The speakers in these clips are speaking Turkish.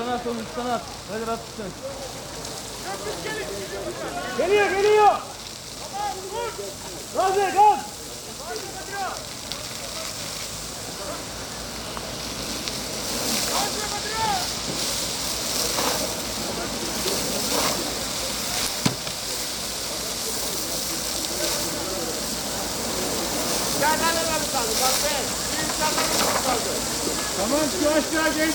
Üstten at onu üstten at. Hadi at üstten. Geliyor geliyor. Gaz ver gaz. Tamam şu aşağı geç.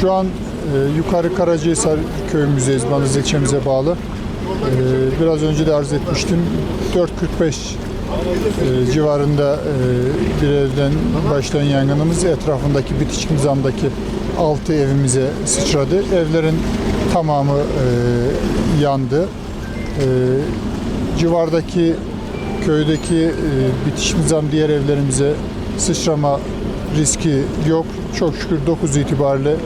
Şu an e, Yukarı Karacahisar köyümüzdeyiz, Manız ilçemize bağlı. E, biraz önce de arz etmiştim. 4.45 e, civarında e, bir evden başlayan yangınımız etrafındaki bitişik nizamdaki 6 evimize sıçradı. Evlerin tamamı e, yandı. E, civardaki köydeki e, nizam diğer evlerimize sıçrama riski yok. Çok şükür 9 itibariyle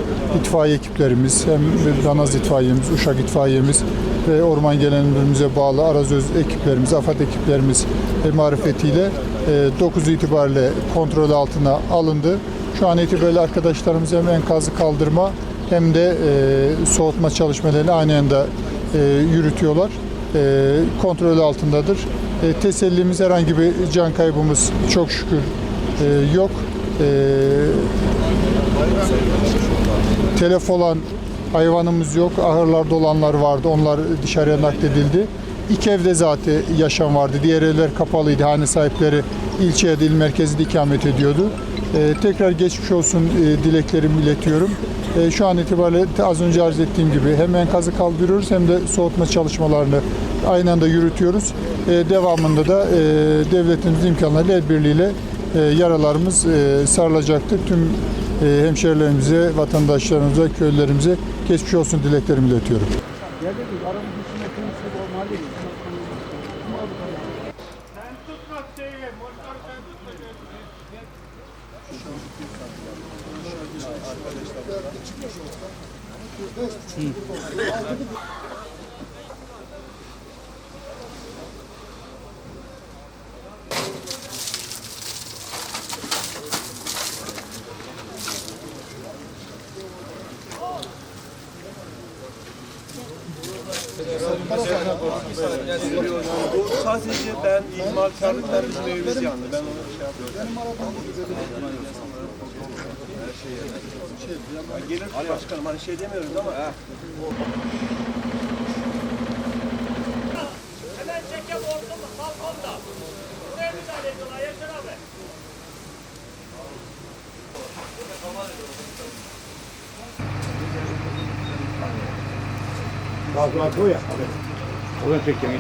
itfaiye ekiplerimiz, hem Danaz itfaiyemiz, Uşak itfaiyemiz ve orman gelenlerimize bağlı Arazöz ekiplerimiz, AFAD ekiplerimiz e, marifetiyle e, 9 itibariyle kontrol altına alındı. Şu an itibariyle arkadaşlarımız hem enkazı kaldırma hem de e, soğutma çalışmalarını aynı anda e, yürütüyorlar. E, kontrol altındadır. E, tesellimiz herhangi bir can kaybımız çok şükür e, yok. E, telef olan hayvanımız yok. Ahırlarda olanlar vardı. Onlar dışarıya nakledildi. İki evde zaten yaşam vardı. Diğer evler kapalıydı. Hane sahipleri ilçeye değil merkezde ikamet ediyordu. E, tekrar geçmiş olsun e, dileklerimi iletiyorum. E, şu an itibariyle az önce arz ettiğim gibi hem enkazı kaldırıyoruz hem de soğutma çalışmalarını aynı anda yürütüyoruz. E, devamında da e, devletimizin imkanlarıyla el birliğiyle e, yaralarımız e, sarılacaktır. Tüm e, hemşehrilerimize, vatandaşlarımıza, köylülerimize geçmiş olsun dileklerimi iletiyorum. Arkadaşlar. Hı. Sadece ben imalkarlıklar bizim evimiz yandı. Ben onu şey yapıyorum. Ya Gelir başkanım hani şey demiyoruz ama. Hemen çekem ortamı balkonda. Buraya müdahale ediyorlar Yaşar abi. Daha durağı koy ya. Oradan çekeceğim.